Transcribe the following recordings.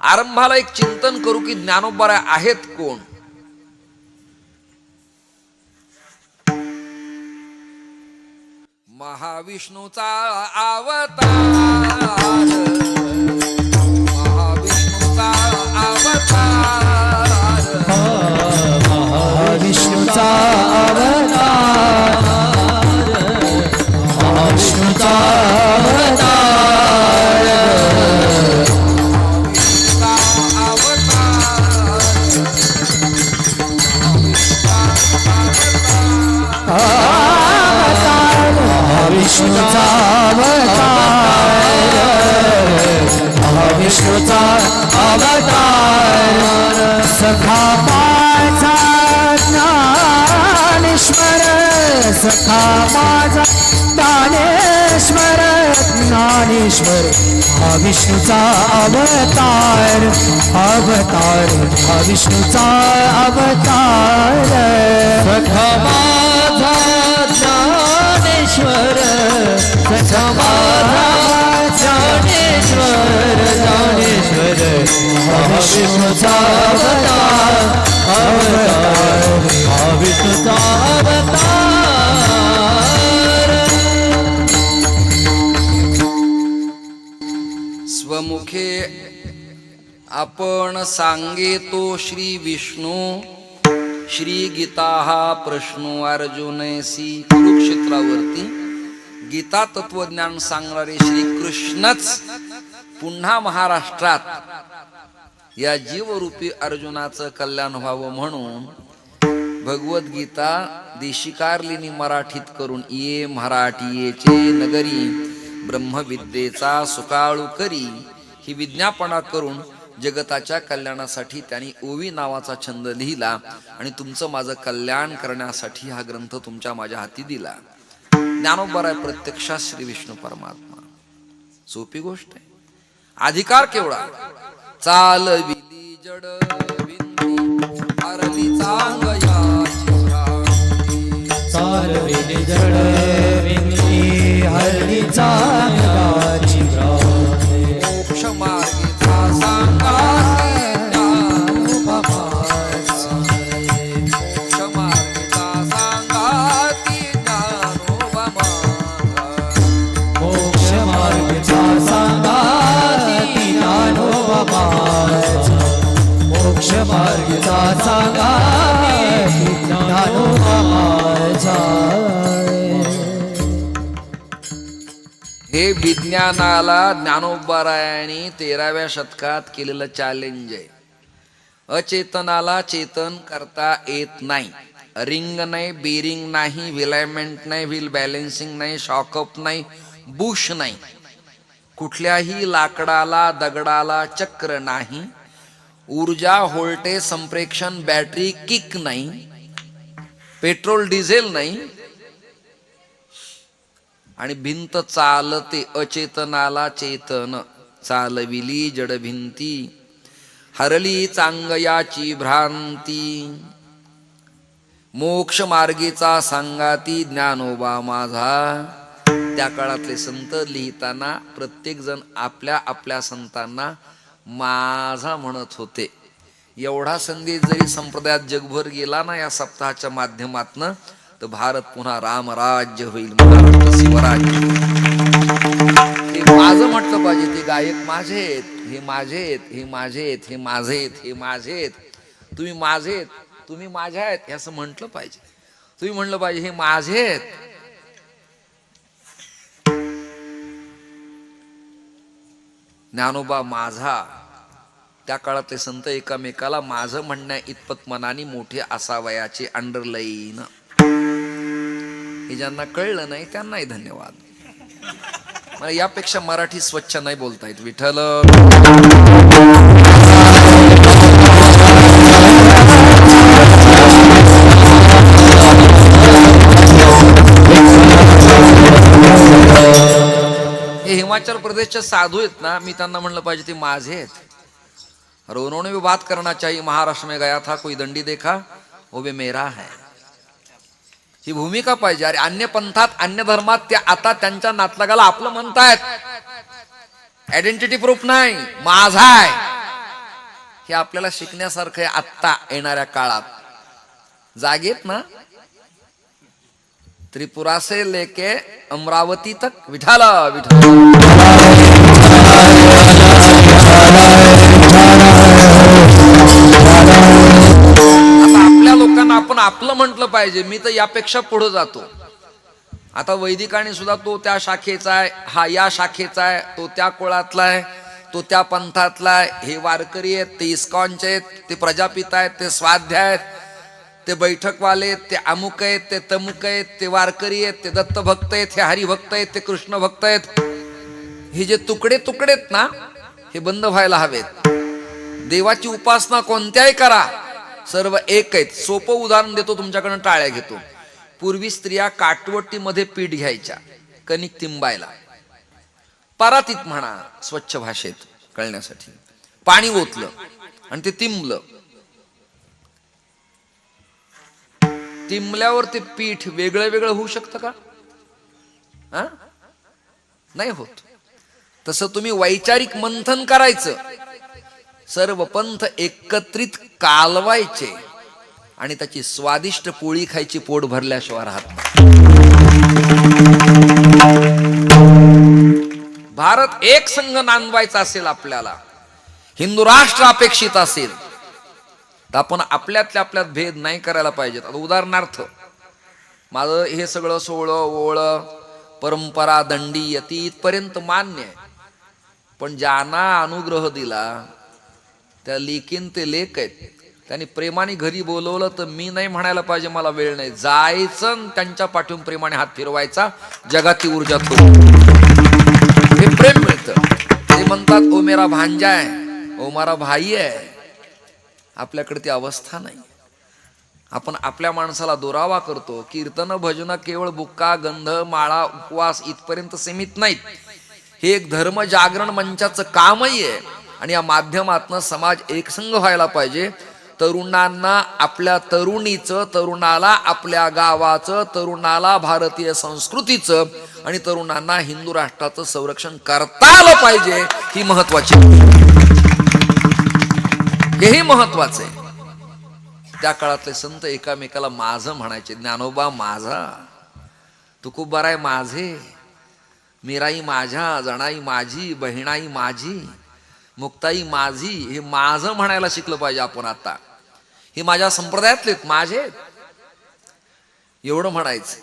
आरंभाला एक चिंतन करू की ज्ञानोबा आहेत कोण? महाविष्णूचा अवतार महाविष्णूचा विष्णूचा अवतार विष्णूचा अवतार सखा माझा ज्ञानेश्वर सखा माझा ज्ञानेश्वर ज्ञानेश्वर हा विष्णूचा अवतार अवतार हा विष्णूचा अवतार सखा माझा ज्ञानेश्वर ज्ञानेश्वर ज्ञानेश्वर अवतार अवतार अवतार. स्वमुखे आपण सांगेतो श्री विष्णू श्री गीता हा प्रश्नो अर्जुनसी कुरुक्षेत्रावरती गीता तत्वज्ञान सांगणारे श्री कृष्णच पुन्हा महाराष्ट्रात या जीवरूपी अर्जुनाचं कल्याण व्हावं म्हणून भगवद्गीता देशिकारलिनी मराठीत करून ये मराठीयेचे नगरी ब्रह्मविद्येचा सुकाळू करी ही विज्ञापना करून जगताच्या कल्याणासाठी त्यांनी ओवी नावाचा छंद लिहिला आणि तुमचं माझं कल्याण करण्यासाठी हा ग्रंथ तुमच्या माझ्या हाती दिला. ज्ञानोबराय प्रत्यक्षात श्री विष्णू परमात्मा. सोपी गोष्ट आहे. अधिकार केवढा? चालविली जड. हे विज्ञानाला ज्ञानोबारायांनी तेराव्या शतकात केलेलं चॅलेंज आहे. अचेतनाला चेतन करता येत नाही. रिंग नाही बेरिंग नाही विलायमेंट नाही व्हील बॅलेन्सिंग नाही शॉकअप नाही बुश नाही. कुठल्याही लाकडाला दगडाला चक्र नाही. ऊर्जा व्होल्टेज संप्रेक्षण बॅटरी किक नाही. पेट्रोल डिझेल नाही. आणि भिंत चालते अचेतनाला चेतन. चालविली जड भिंती हरली चांगयाची भ्रांती. मोक्ष मार्गीचा सांगाती ज्ञानोबा माझा. त्या काळातले संत लिहिताना प्रत्येक जण आपल्या आपल्या संतांना माझा म्हणत होते. एवढा संदेश जरी संप्रदायात जगभर गेला ना या सप्ताहाच्या माध्यमातनं तर भारत पुन्हा रामराज्य होईल महाराष्ट्र शिवराज्य हे माझं म्हटलं पाहिजे ते गायक माझे आहेत हे माझे आहेत हे माझे आहेत हे माझे आहेत हे माझे आहेत. तुम्ही माझे आहेत तुम्ही माझ्या आहेत हे असं म्हटलं पाहिजे. तुम्ही म्हणलं पाहिजे हे माझे आहेत. ज्ञानोबा माझा त्या काळातले संत एकामेकाला माझं म्हणण्या इतपत मनाने मोठे असावयाचे अंडरलाईन हे ज्यांना कळलं नाही त्यांनाही धन्यवाद. मला यापेक्षा मराठी स्वच्छ नाही बोलता येत. विठ्ठल. हे हिमाचल प्रदेशचे साधू आहेत ना मी त्यांना म्हणलं पाहिजे ते माझे आहेत. और उन्होंने भी बात करना चाहिए महाराष्ट्र में गया था कोई दंडी देखा वो भी मेरा है. ही भूमिका पाहिजे. अरे अन्य पंथात अन्य धर्मात ते आता त्यांच्या नातलगाला आपलं म्हणतायत. आयडेंटिटी प्रूफ नाही. माझा आहे हे आपल्याला शिकण्यासारखं आहे आत्ता येणाऱ्या काळात. जागेत ना? त्रिपुरा से लेके अमरावती तक विठाला विठाला आपलं म्हटलं पाहिजे मी तर यापेक्षा पुढे जातो. आता वैदिकाने सुद्धा तो त्या शाखेचा आहे हा या शाखेचा आहे तो त्या कुळातला आहे तो त्या पंथातला आहे हे वारकरी आहेत ते इस्कॉनचे आहेत ते प्रजापित आहेत ते स्वाध्याय आहेत ते बैठकवाले आहेत ते अमुक आहेत ते तमुक आहेत ते वारकरी आहेत ते दत्तभक्त आहेत हे हरिभक्त आहेत ते कृष्ण भक्त आहेत. हे जे तुकडे तुकडे आहेत ना हे बंद व्हायला हवेत. देवाची उपासना कोणत्याही करा. सर्व एक आहेत. सोपं उदाहरण देतो तुमच्याकडनं टाळ्या घेतो. पूर्वी स्त्रिया काटवटीमध्ये पीठ घ्यायच्या कणिक तिंबायला. परातीत म्हणा स्वच्छ भाषेत कळण्यासाठी. पाणी ओतलं आणि ते तिंबलं. तिंबल्यावर ते पीठ वेगळं वेगळं होऊ शकतं का? हा नाही होत. तसं तुम्ही वैचारिक मंथन करायचं. सर्व पंथ एकत्रित कालवायचे आणि त्याची स्वादिष्ट पोळी खायची पोट भरल्याशिवाय राहत भारत एक संघ नांदवायचा असेल आपल्याला हिंदू राष्ट्र अपेक्षित असेल तर आपण आपल्यातल्या आपल्यात भेद नाही करायला पाहिजेत. आता उदाहरणार्थ माझं हे सगळं सोहळं ओळ परंपरा दंडी यती इथपर्यंत मान्य आहे. पण ज्यांना अनुग्रह दिला त्या लेकीन ते लेख आहेत. त्यांनी प्रेमाने घरी बोलवलं तर मी नाही म्हणायला पाहिजे मला वेळ नाही. जायचं आणि त्यांच्या पाठवून प्रेमाने हात फिरवायचा जगाची ऊर्जा तो हे प्रेम मिळतं. ते म्हणतात ओ मेरा भांजा आहे ओ मारा भाई आहे आपल्याकडे ती अवस्था नाही. आपण आपल्या माणसाला दुरावा करतो. कीर्तन भजन केवळ बुक्का गंध माळा उपवास इथपर्यंत सीमित नाहीत. हे एक धर्म जागरण मंचाचं कामही आहे. आणि या माध्यमातनं समाज एकसंघ व्हायला पाहिजे. तरुणांना आपल्या तरुणीचं तरुणाला आपल्या गावाचं तरुणाला भारतीय संस्कृतीचं आणि तरुणांना हिंदू राष्ट्राचं संरक्षण करता आलं पाहिजे ही महत्वाची हेही महत्वाचं आहे. त्या काळातले संत एकामेकाला माझं म्हणायचे ज्ञानोबा माझा. तू खूप बराय माझे. मीराई माझ्या जणाई माझी बहिणाई माझी. मुक्ताई माझी हे माझं म्हणायला शिकलं पाहिजे आपण आता. हे माझ्या संप्रदायातले माझे एवढं म्हणायचं.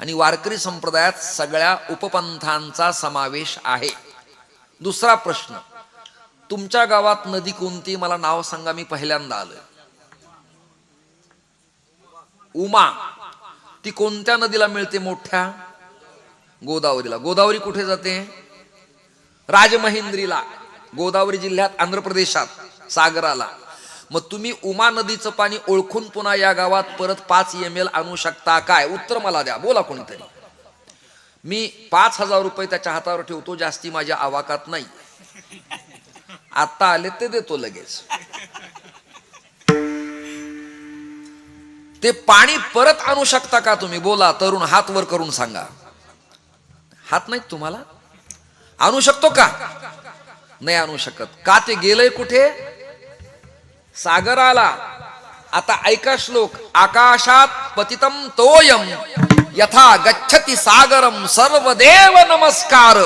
आणि वारकरी संप्रदायात सगळ्या उपपंथांचा समावेश आहे. दुसरा प्रश्न. तुमच्या गावात नदी कोणती? मला नाव सांगा मी पहिल्यांदा आलोय. उमा. ती कोणत्या नदीला मिळते मोठ्या? गोदावरीला. गोदावरी कुठे जाते? राजमहेंद्रीला. गोदावरी जिल्ह्यात आंध्र प्रदेशात सागराला. मग तुम्ही उमा नदीचं पाणी ओळखून पुन्हा या गावात परत पाच एम एल आणू शकता काय? उत्तर मला द्या. बोला कोणीतरी. मी पाच हजार रुपये त्याच्या हातावर ठेवतो जास्ती माझ्या आवाकात नाही. आता आले ते देतो लगेच. ते पाणी परत आणू शकता का तुम्ही? बोला तरुण हात वर करून सांगा. हात नाहीत तुम्हाला? आणू शकतो का? नाही आणू शकत. का ते गेलंय कुठे? सागराला. आता ऐका श्लोक. आकाशात पतितम तोयम यथा गच्छती सागरम सर्व देव नमस्कार.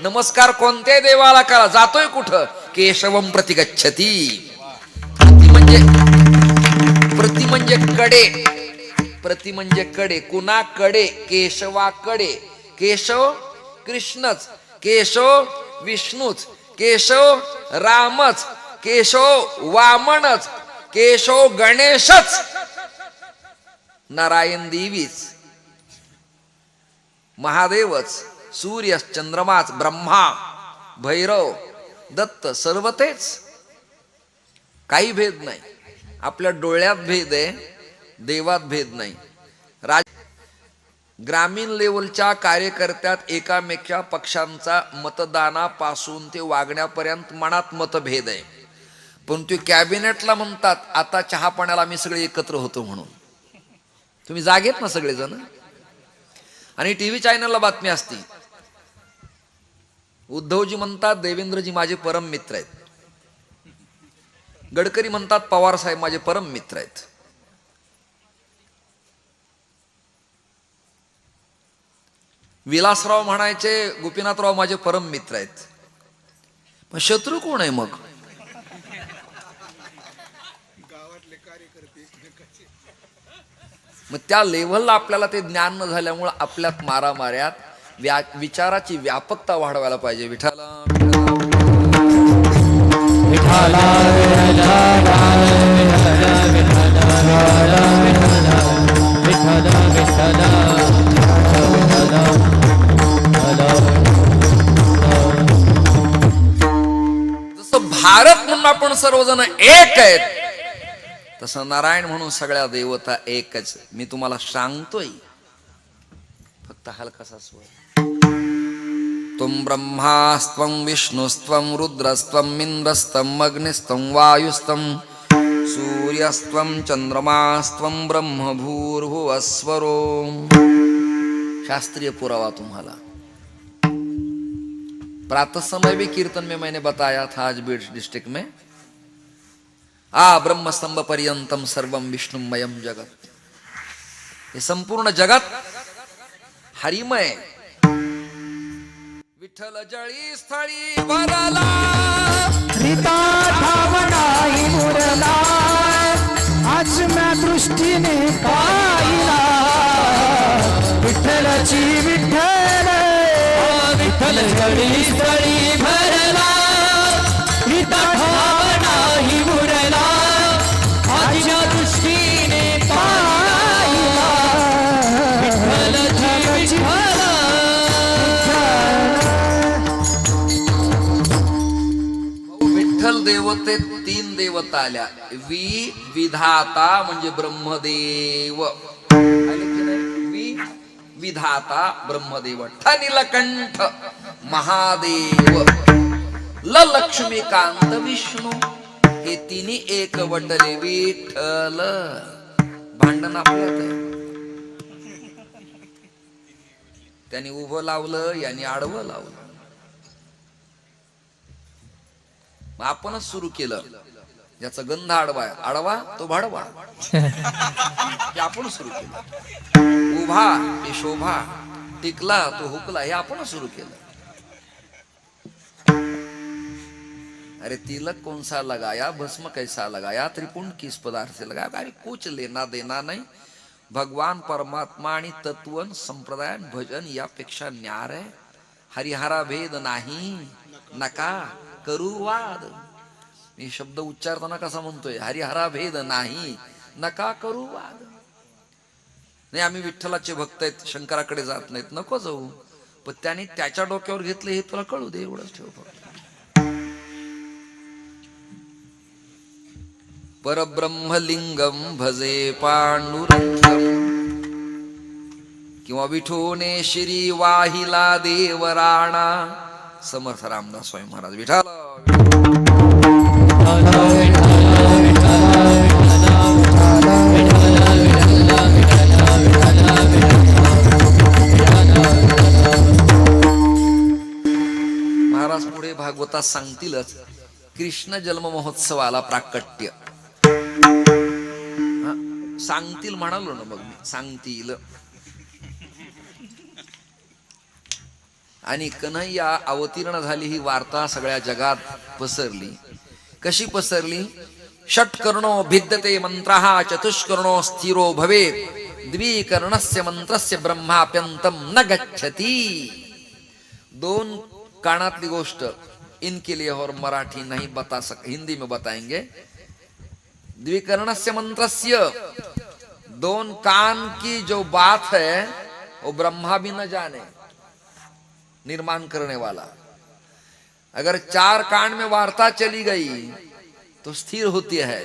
नमस्कार कोणत्या देवाला करा? जातोय कुठं? केशवम प्रति गच्छती. प्रति म्हणजे प्रति म्हणजे कडे. प्रति म्हणजे कडे. कुणाकडे? केशवाकडे. केशव कृष्णच. केशव विष्णूच. केशव रामच केशव वामनच केशव गणेशच. नारायण देवीच महादेवच सूर्य चंद्रमाच ब्रह्मा भैरव दत्त सर्व तेच. काही भेद नाही. आपल्या डोळ्यात भेद आहे देवात भेद नाही. राज ग्रामीण लेवलच्या कार्यकर्त्यात एकामेका पक्षांचा मतदानापासून ते वागण्यापर्यंत मनात मतभेद आहे. पण ते कॅबिनेटला म्हणतात आता चहा पाण्याला आम्ही सगळे एकत्र होतो म्हणून. तुम्ही जागेत ना सगळेजण? आणि टी व्ही चॅनलला बातमी असती. उद्धवजी म्हणतात देवेंद्रजी माझे परम मित्र आहेत. गडकरी म्हणतात पवार साहेब माझे परम मित्र आहेत. विलासराव म्हणायचे गोपीनाथराव माझे परम मित्र आहेत पण शत्रू कोण आहे मग मग त्या लेव्हलला आपल्याला ते ज्ञान न झाल्यामुळं आपल्यात मारामाऱ्यात व्या विचाराची व्यापकता वाढवायला पाहिजे विठाला विठाला सर्वजण एक आहेत. तसं नारायण म्हणून सगळ्या देवता एकच. मी तुम्हाला सांगतोय. फक्त हलकासा स्वर. तुम ब्रह्मास्त्वं विष्णुस्त्वं रुद्रस्त्वं इंद्रस्त्वं अग्निस्त्वं वायुस्त्वं सूर्यस्त्वं चंद्रमास्त्वं ब्रह्मभूर्भुवस्वरो. शास्त्रीय पुरावा तुम्हाला. प्रातः समय भी कीर्तन में मैंने बताया था आज बीड डिस्ट्रिक्ट में। आ ब्रह्म स्तंभ पर्यंतम सर्वम विष्णुमयम जगत हे संपूर्ण जगत हरिमय विठ्ठल जळी स्थळी भरला रीता ठावणाई मुरला आज म्या दृष्टीने पाहिला विठ्ठलाची विठ्ठल विठ्ठल जळी स्थळी भरला देवते तीन देवता आल्या. वि विधाता म्हणजे ब्रह्मदेव. वि विधाता ब्रह्मदेव. ठनिलकंठ महादेव. ल लक्ष्मीकांत विष्णू. हे तिन्ही एक वटले विठ्ठल. भांडण आपल्यात त्यांनी उभं लावलं यांनी आडवं लावलं. मग आपणच सुरू केलं. याचा गंध आडवा आहे. आडवा तो भाडवा. हे आपण सुरू केलं. उभा ते शोभा. टिकला तो हुकला. हे आपण सुरू केलं. अरे तिलक कौन सा लगाया? भस्म कैसा लगाया? त्रिपुंड किस पदार्थ से लगाया? अरे कुछ लेना देना नहीं. भगवान परमात्मा आणि तत्वन संप्रदाय भजन यापेक्षा न्यार आहे. हरिहरा भेद नाही. नका. करू वाद. मी शब्द उच्चारताना कसा म्हणतोय हरिहरा भेद नाही नका करू वाद. नाही आम्ही विठ्ठलाचे भक्त आहेत शंकराकडे जात नाहीत नको जाऊ. पण त्याने त्याच्या डोक्यावर घेतले हे तुला कळू दे एवढंच ठेव फक्त. परब्रह्मलिंगम भजे पांडुरंगम. किंवा विठोने श्री वाहिला देवराणा. समर्थ रामदास स्वामी महाराज. विठाल महाराज पुढे भागवतात सांगतीलच कृष्ण जन्म महोत्सवाला प्राकट्य. सांगतील म्हणालो ना मग मी सांगतील. आणि कन्हैया अवतीर्ण झाली ही वार्ता सगळ्या जगात पसरली. कशी पसरली? षटकर्णो भिद्यते मंत्र, चतुष्कर्णो स्थिरो भवे द्विकर्णस्य मंत्रस्य ब्रह्माप्यंतम न गच्छती। दोन कानातली गोष्ट इनके लिए और मराठी नहीं बता सक, हिंदी में बताएँगे। द्विकर्णस्य मंत्रस्य, दोन कान की जो बात है, वो ब्रह्मा भी न जाने। निर्माण करने वाला। अगर चार कान में वार्ता चली गई तो स्थिर होती है।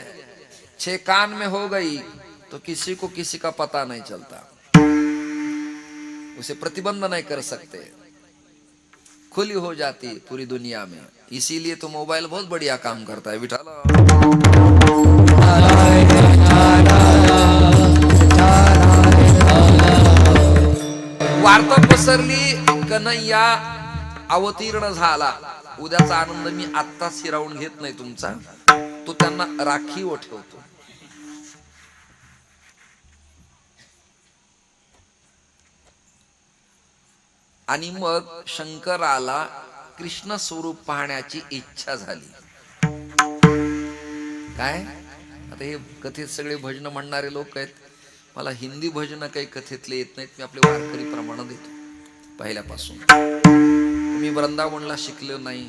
छह कान में हो गई तो किसी को किसी का पता नहीं चलता। उसे प्रतिबंध नहीं कर सकते। खुली हो जाती पूरी दुनिया में। इसीलिए तो मोबाइल बहुत बढ़िया काम करता है बिठाला वार्ता पसरली कन्हैया अवतीर्ण झाला. उद्याचा आनंद मी आत्ताच हिरावून घेत नाही तुमचा. तो त्यांना राखीव ठेवतो. आणि मग शंकराला कृष्ण स्वरूप पाहण्याची इच्छा झाली. काय? आता हे कथेत सगळे भजन म्हणणारे लोक आहेत. मला हिंदी भजन काही कथेतले येत नाहीत. मी आपले वारकरी प्रमाण देतो. पहिल्यापासून. मी वृंदावनला शिकलो नाही,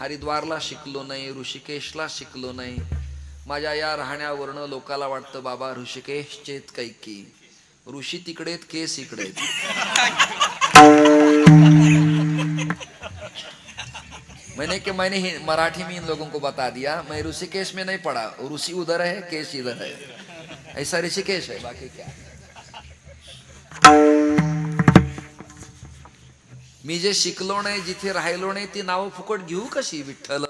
हरिद्वारला शिकलो नाही, ऋषिकेशला शिकलो नाही. माझ्या या राहण्यावरनं लोकाला वाटतं, बाबा ऋषिकेशचेत कैकी ऋषी तिकडे केस इकडे मैंने कि मैंने ही मराठी में इन लोगों को बता दिया, मैं ऋषिकेश में नहीं पढ़ा, ऋषि उधर है केश इधर है. ऐसा ऋषिकेश है, बाकी क्या? मी जे शिकलो नाही जिथे राहिलो नाही ती नावं फुकट घेऊ कशी? विठ्ठल.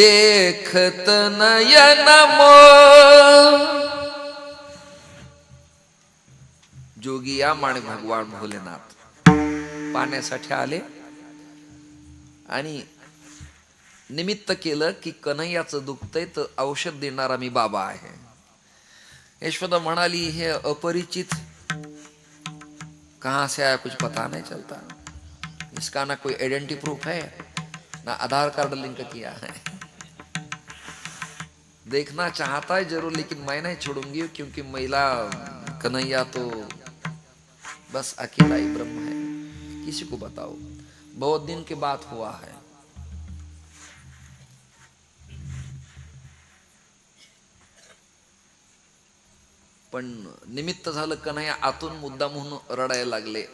देखत नयन मो जोगिया माणिक भगवान भोलेनाथ पाण्यासाठी आले आणि निमित्त केलं की कन्हैयाचं दुखतंय तर औषध देणारा मी बाबा आहे. यशोदा म्हणाली हे अपरिचित कहाँ से आया? कुछ पता नहीं चलता. इसका ना कोई आइडेंटिटी प्रूफ है ना आधार कार्ड लिंक किया है. देखना चाहता है जरूर लेकिन मैं नहीं छोड़ूंगी क्योंकि महिला कन्हैया तो बस अकेला ही ब्रह्म है। किसी को बताओ बहुत दिन के बाद हुआ है। पण निमित्त झालं कन्हैया आतून मुद्दा म्हणून रडायला लागले.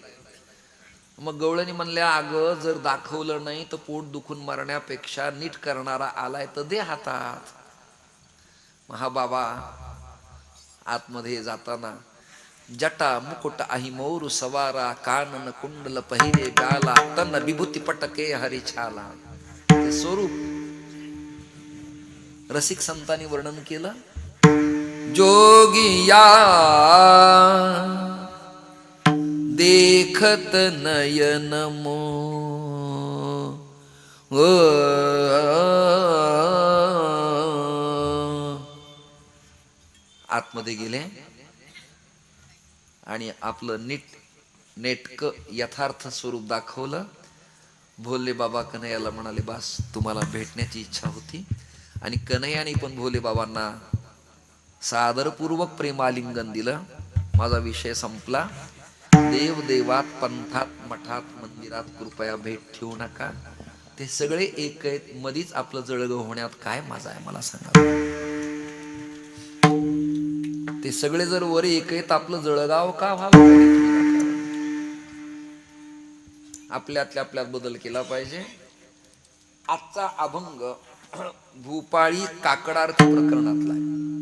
मग गवळणी म्हणल्या अगं जर दाखवलं नाही तर पोट दुखून मरण्यापेक्षा नीट करणारा आलाय तर दे हातात. महाबाबा आतमध्ये जाताना जटा मुकुट आही मौर सवारा कानन कुंडल पहिरे गाला तन विभूती पटके हरी छाला. ते स्वरूप रसिक संतांनी वर्णन केलं. जोगिया देखत नयन मो आतमध्ये गेले. आणि आपलं नीट नेटक यथार्थ स्वरूप दाखवलं. भोले बाबा कन्हैयाला म्हणाले बास तुम्हाला भेटण्याची इच्छा होती. आणि कन्हैयाने पण भोले बाबांना सादरपूर्वक प्रेमालिंगन दिलं. माझा विषय संपला. देव देवात पंथात मठात मंदिरात कृपया भेट ठेवू नका. ते सगळे एक आहेत. मधीच आपलं जळग होण्यात काय माझा आहे मला सांगा. ते सगळे जर वर एक येत आपलं जळगाव का व्हावं? आपल्यातल्या आपल्यात बदल केला पाहिजे. आजचा अभंग भूपाळी काकडार्थ प्रकरणातला आहे.